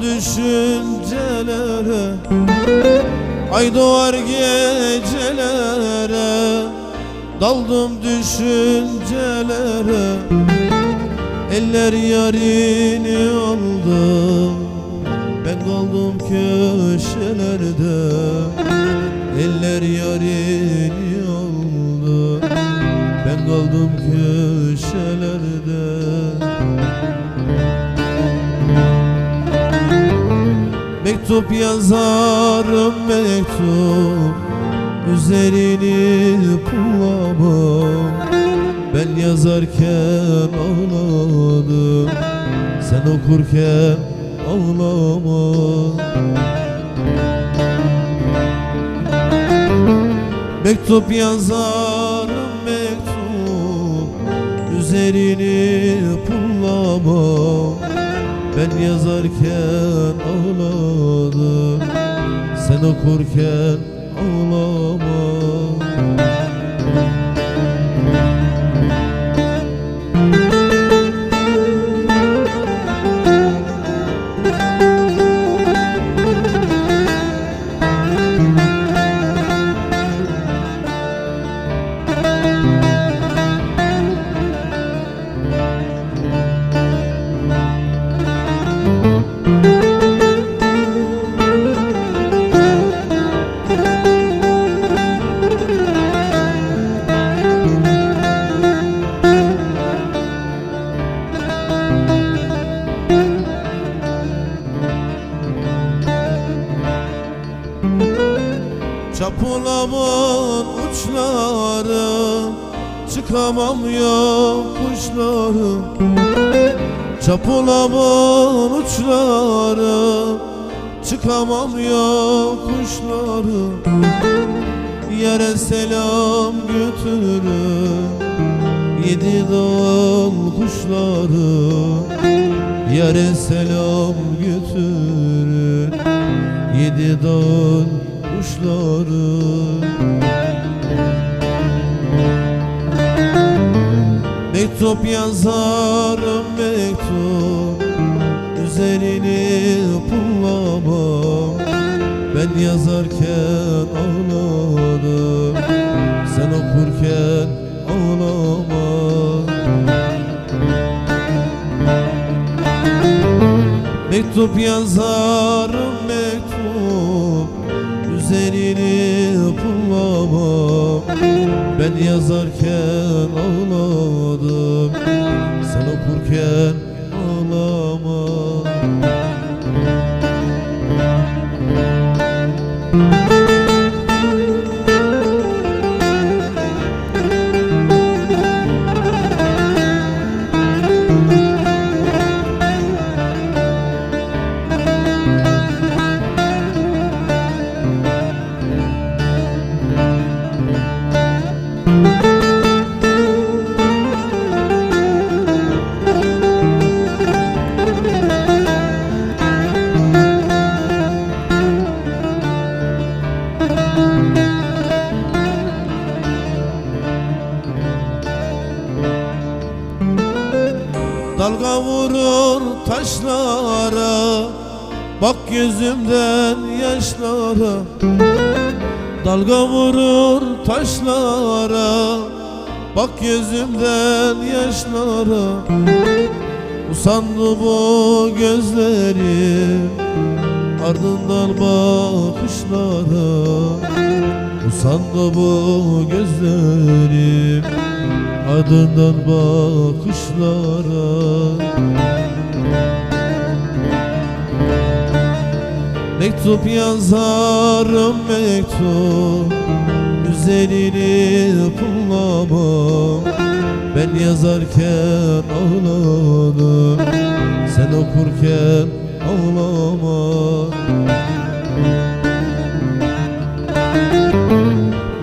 gecelere Ay doğar gecelere. Daldım düşüncelere Eller yarini aldı Ben kaldım köşelerde Eller yarini aldı Ben kaldım köşelerde Mektup yazarım mektup Üzerini bullamam Ben yazarken ağladım Sen okurken ağlama Mektup yazarım mektup Üzerini pullamam Ben yazarken ağladım Sen okurken ağlama Çapulamın uçları Çıkamam yokuşları Çapulamın uçları Çıkamam yokuşları Yere selam götürün Yedi dal kuşları Yere selam götürün Yedi dal kuşları Mektup yazarım mektup Üzerini pullamam Ben yazarken ağladım Sen okurken ağlama Mektup yazarım Üzerini pullamam Ben yazarken ağladım. Sen okurken ağlama vurur taşlara Bak gözümden yaşlara. Dalga vurur taşlara Bak gözümden yaşlara. Usandı bu gözlerim Ardından bakışlara Usandı bu gözlerim Ardından bakışlara Mektup yazarım mektup Üzerini pullamam Ben yazarken ağladım Sen okurken ağlama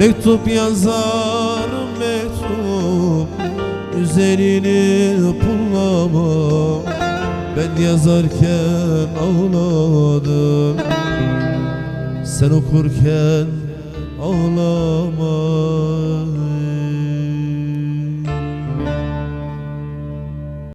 Mektup yazarım mektup Üzerini pullamam Ben yazarken ağladım. Sen okurken ağlama